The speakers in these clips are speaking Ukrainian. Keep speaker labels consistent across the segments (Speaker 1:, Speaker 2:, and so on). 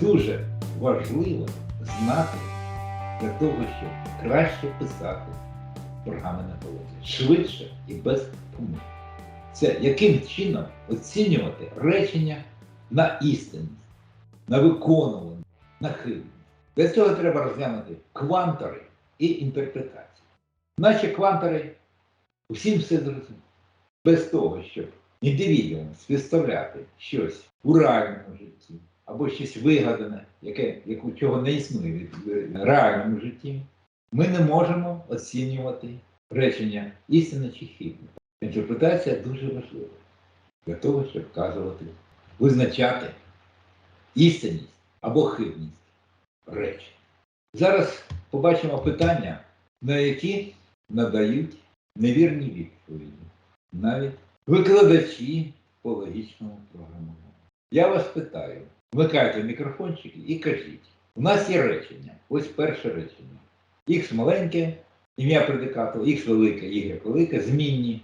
Speaker 1: дуже важливо знати для того, щоб краще писати програми на поезію. Швидше і без помилок. Це яким чином оцінювати речення на істинність, на виконуваність, на хибність. Для цього треба розглянути квантори і інтерпретації. Наші квантори усім все зрозуміло. Без того, щоб індивідуум співставляти щось у реальному житті або щось вигадане, яке, яку, чого не існує в реальному житті, ми не можемо оцінювати речення істинне чи хибне. Інтерпретація дуже важлива для того, щоб вказувати, визначати істинність або хибність речень. Зараз побачимо питання, на які надають невірні відповіді, навіть викладачі по логічному програмуванню. Я вас питаю, вмикайте мікрофончики і кажіть, у нас є речення, ось перше речення. Х маленьке, ім'я предикату, Х велике, Y велике, змінні.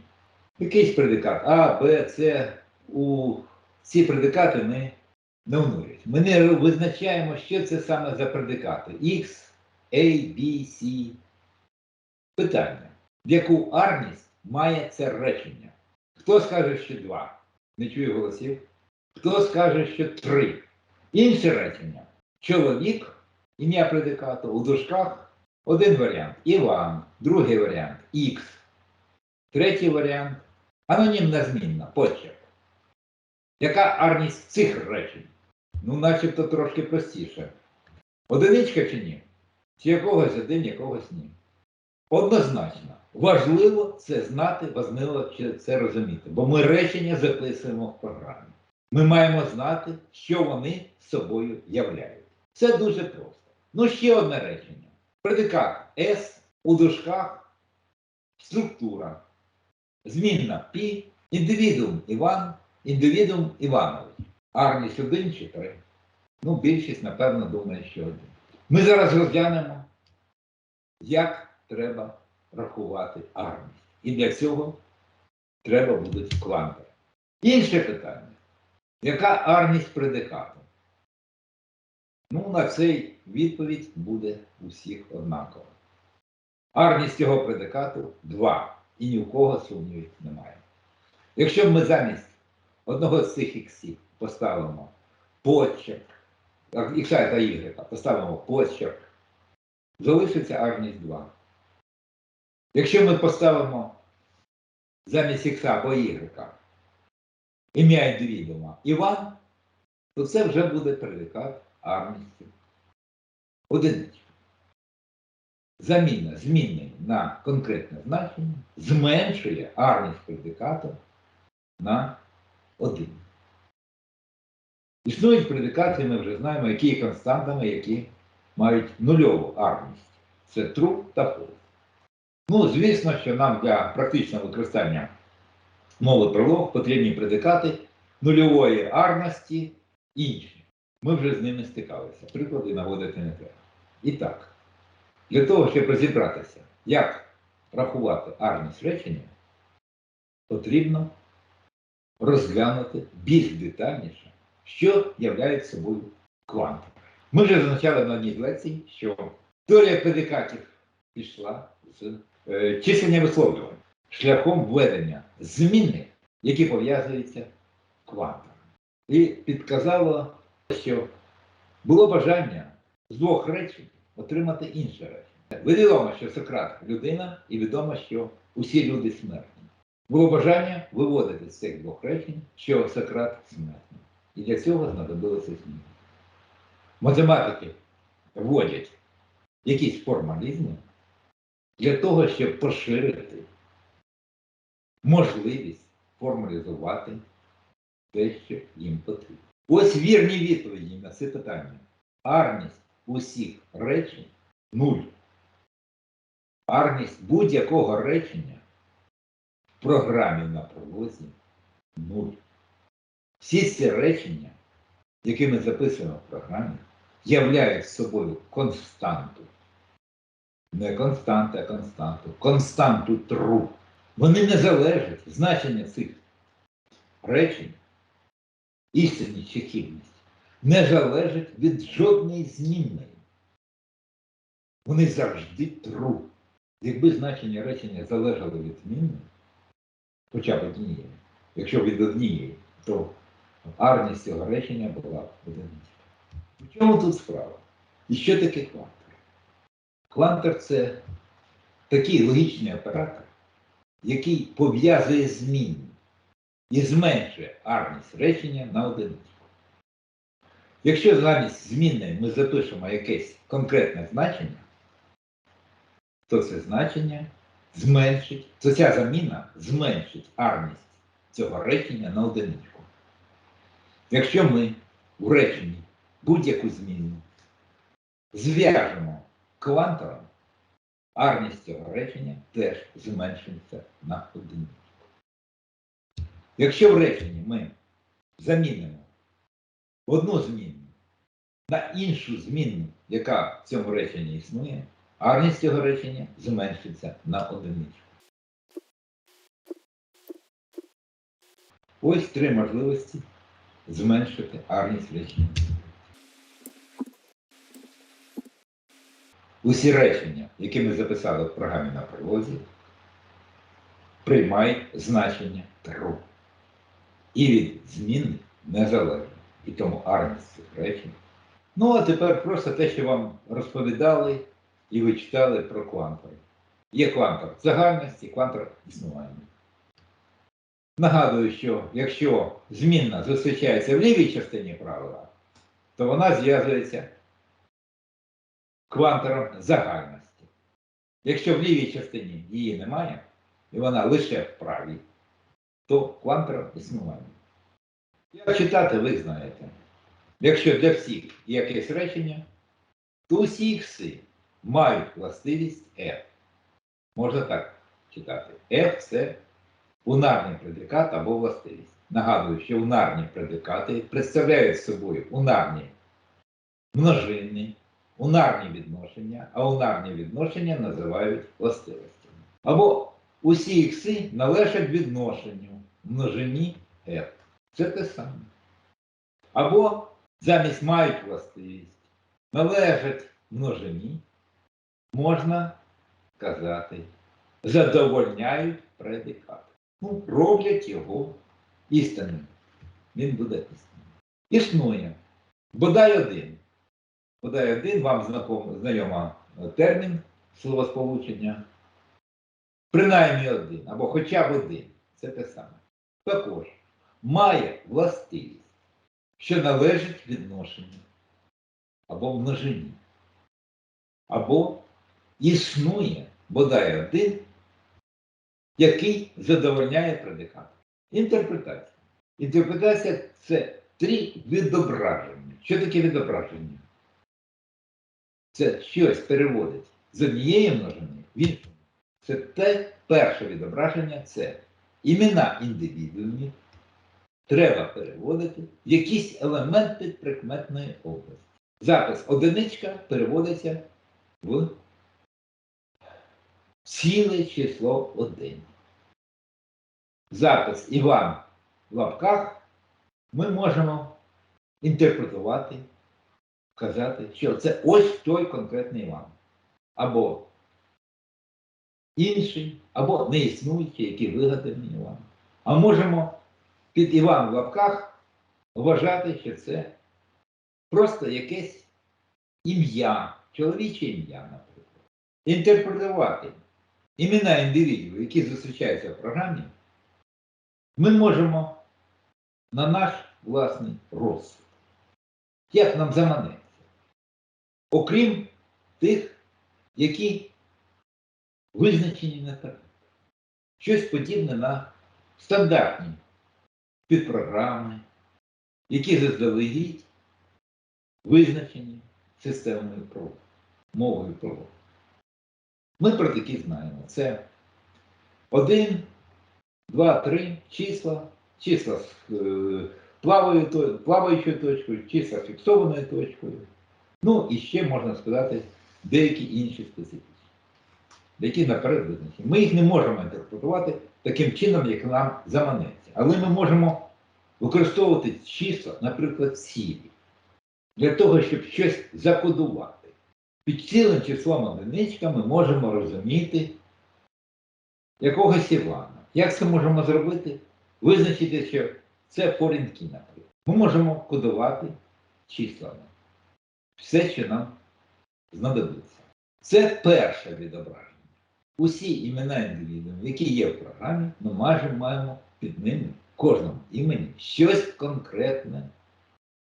Speaker 1: Якийсь предикат А, Б, С. У ці предикати ми не внурюємо. Ми не визначаємо, що це саме за предикати. X, A, B, C. Питання. В яку арність має це речення? Хто скаже, що два? Не чую голосів. Хто скаже, що три? Інше речення. Чоловік, ім'я предикату, у дужках один варіант Іван, другий варіант Х, третій варіант анонімна змінна, почерк. Яка арність цих речень? Ну, начебто трошки простіше. Одиничка чи ні? Чи якогось один, якогось ні. Однозначно. Важливо це знати, важливо це розуміти. Бо ми речення записуємо в програмі. Ми маємо знати, що вони собою являють. Це дуже просто. Ну, ще одне речення. Предикат С у дужках структура. Змінна Пі, індивідуум Іван, індивідуум Іванович. Арність один чи три. Ну, більшість, напевно, думає, що один. Ми зараз розглянемо, як треба рахувати арність. І для цього треба будуть квантори. Інше питання. Яка арність предикату? Ну, на цей відповідь буде у всіх однакова. Арність цього предикату 2. І ні у кого сумнівів немає. Якщо ми замість одного з цих іксів поставимо почерк, ікса та Y, поставимо почерк, залишиться арність 2. Якщо ми поставимо замість ікса або Y ім'я індивідуума Іван, то це вже буде предикат армісті. Одиничка. Заміна змінний на конкретне значення зменшує арність предикату на один. Існують предикати, ми вже знаємо, які є константами, які мають нульову арність. Це true та false. Ну, звісно, що нам для практичного використання мови пролог потрібні предикати нульової арності інші. Ми вже з ними стикалися. Приклади наводити не треба. І так, для того, щоб розібратися, як рахувати арність речення, потрібно розглянути більш детальніше, що являє собою кванти. Ми вже зазначали на одній з лекцій, що теорія предикатів пішла з е, числення висловлювань шляхом введення змінних, які пов'язуються квантами. І підказало, що було бажання з двох речень отримати інше речення. Відомо, що Сократ людина, і відомо, що усі люди смертні. Було бажання виводити з цих двох речень, що Сократ смертний. І для цього знадобилося зміни. Математики вводять якісь формалізми для того, щоб поширити можливість формалізувати те, що їм потрібно. Ось вірні відповіді на це питання. Арність усіх речень нуль. Арність будь-якого речення в програмі на пролозі нуль. Всі ці речення, які ми записуємо в програмі, являють собою константу. Не константу, а константу. Константу тру. Вони не залежать значення цих речень, істинність чи хибність, не залежать від жодної змінної. Вони завжди true. Якби значення речення залежало від змінної, хоча б однієї, якщо від однієї, то арність цього речення була б одиниця. У чому тут справа? І що таке квантор? Квантор це такий логічний оператор, який пов'язує зміни і зменшує арність речення на одиницю. Якщо замість змінної ми запишемо якесь конкретне значення, то це значення зменшить, то ця заміна зменшить арність цього речення на одиничку. Якщо ми у реченні будь-яку зміну зв'яжемо квантором, арність цього речення теж зменшиться на одиничку. Якщо в реченні ми замінимо одну зміну на іншу змінну, яка в цьому реченні існує, арність цього речення зменшиться на одиничку. Ось три можливості зменшити арність речення. Усі речення, які ми записали в програмі на прилозі, приймають значення true. І від змін не залежить. І тому арність цих речень. Ну, а тепер просто те, що вам розповідали і ви читали про квантори. Є квантор загальності, квантор існування. Нагадую, що якщо змінна зустрічається в лівій частині правила, то вона зв'язується квантором загальності. Якщо в лівій частині її немає, і вона лише в правій, то квантором існування. Як читати, ви знаєте. Якщо для всіх якесь речення, то усі ікси мають властивість F. Можна так читати. F це унарний предикат або властивість. Нагадую, що унарні предикати представляють собою унарні множини, унарні відношення, а унарні відношення називають властивостями. Або усі ікси належать відношенню множині F. Це те саме. Або замість мають властивість, належать множині, можна казати, задовольняють предикат. Ну, роблять його істинним. Він буде істинним. Існує. Бодай один. Бодай один, вам знаком, знайома е, термін словосполучення. Принаймні один, або хоча б один. Це те саме. Також має властивість, що належить відношенню або множині, або існує бодай один, який задовольняє предикат. Інтерпретація. Інтерпретація це три відображення. Що таке відображення? Це щось переводить з однієї множини в іншу. Це те перше відображення це імена індивідуумів, треба переводити в якісь елементи прикметної області. Запис одиничка переводиться в ціле число один. Запис Іван в лапках ми можемо інтерпретувати, казати, що це ось той конкретний Іван. Або інший, або неіснуючий, який вигаданий Іван. А можемо під Іван в лапках вважати, що це просто якесь ім'я, чоловіче ім'я, наприклад. Інтерпретувати імена індивідів, які зустрічаються в програмі, ми можемо на наш власний розсуд. Як нам заманеться. Окрім тих, які визначені наперед. Щось подібне на стандартні підпрограми, які заздалегідь визначені системою ПРО, мовою ПРО. Ми про такі знаємо. Це 1, 2, 3 числа, числа з е, плаваючою точкою, числа з фіксованою точкою. Ну і ще можна сказати деякі інші специфічні, які наперед визначені. Ми їх не можемо інтерпретувати таким чином, як нам заманеться. Але ми можемо використовувати числа, наприклад, цілі. для того, щоб щось закодувати. Під цілим числом одиничка ми можемо розуміти якогось Івана. Як це можемо зробити? Визначити, що це порінки, наприклад. Ми можемо кодувати числами. Все, що нам знадобиться. Це перше відображення. Усі імена індивідуумів, які є в програмі, ми майже маємо під ними кожному імені щось конкретне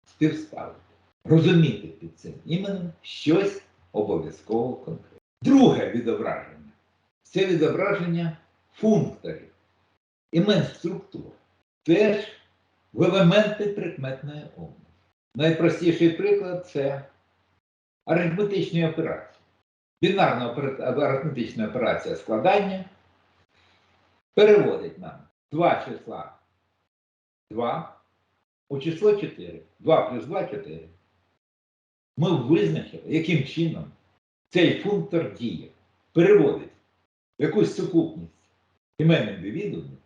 Speaker 1: співставити. Розуміти під цим іменем щось обов'язково конкретне. Друге відображення це відображення функторів, імен структур, теж в елементи прикметної образу. Найпростіший приклад це арифметичні операції. Бінарна арифметична операція складання переводить нам два числа 2 у число 4. 2 плюс 2 4. Ми визначили, яким чином цей функтор діє, переводить якусь сукупність імен індивідуумів.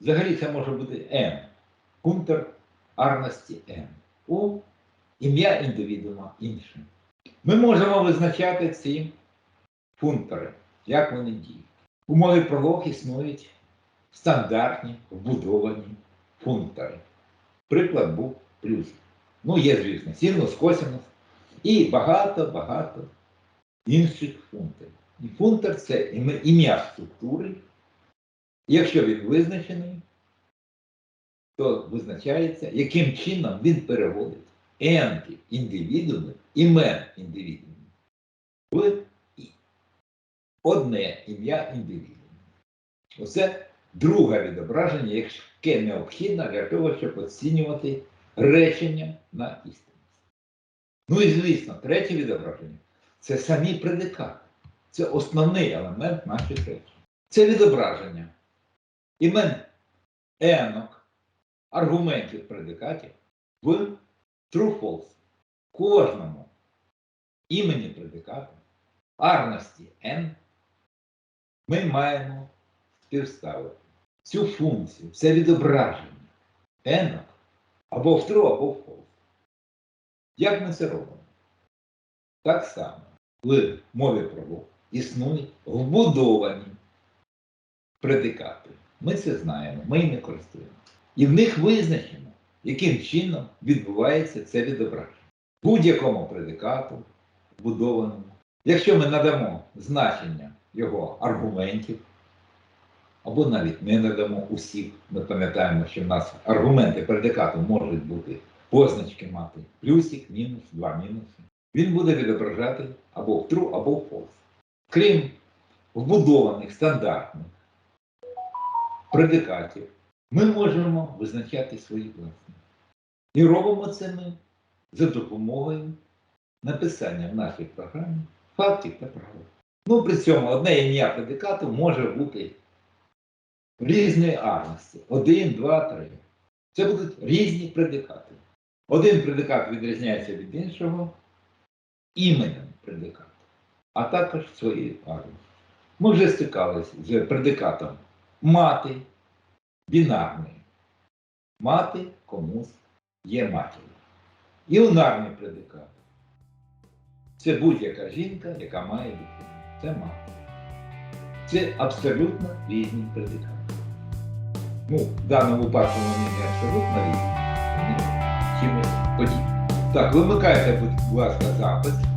Speaker 1: Взагалі це може бути n, функтор арності n. У ім'я індивідуума інше. Ми можемо визначати ці функтори, як вони діють. У мові пролог існують стандартні вбудовані функтори. Приклад був плюс. Ну, є, звісно, синус, косинус і багато-багато інших функторів. І функтор це ім'я структури. Якщо він визначений, то визначається, яким чином він переводить енки індивідуумів, імен індивідуумів в одне ім'я індивідуума. Оце друге відображення, яке необхідне для того, щоб оцінювати речення на істинність. Ну і звісно, третє відображення це самі предикати. Це основний елемент наших речень. Це відображення імен енок, аргументів предикатів в true-false. Кожному імені предикату, арності n, ми маємо співставити цю функцію, це відображення енок або в true, або в false. Як ми це робимо? Так само в мові пролог існують вбудовані предикати. Ми це знаємо, ми ними користуємося. І в них визначено, яким чином відбувається це відображення. Будь-якому предикату вбудованому. Якщо ми надамо значення його аргументів, або навіть не надамо усіх, ми пам'ятаємо, що в нас аргументи предикату можуть бути позначки мати плюсик, мінус, два мінуси. Він буде відображати або в true, або в false. Крім вбудованих стандартних предикатів, ми можемо визначати свої власні. І робимо це ми за допомогою написання в нашій програмі фактів та правил. Ну, при цьому одне ім'я предикату може бути різної арності. Один, два, три. Це будуть різні предикати. Один предикат відрізняється від іншого іменем предикату, а також своєю армією. Ми вже стикалися з предикатом мати бінарний. Мати комусь є матір'ю. І унарний предикат. Це будь-яка жінка, яка має дитину. Це мати. Це абсолютно різні предикати. Ну, в даному випадку вони не абсолютно різні, чимось подібні. Так, вимикайте, будь ласка, запис.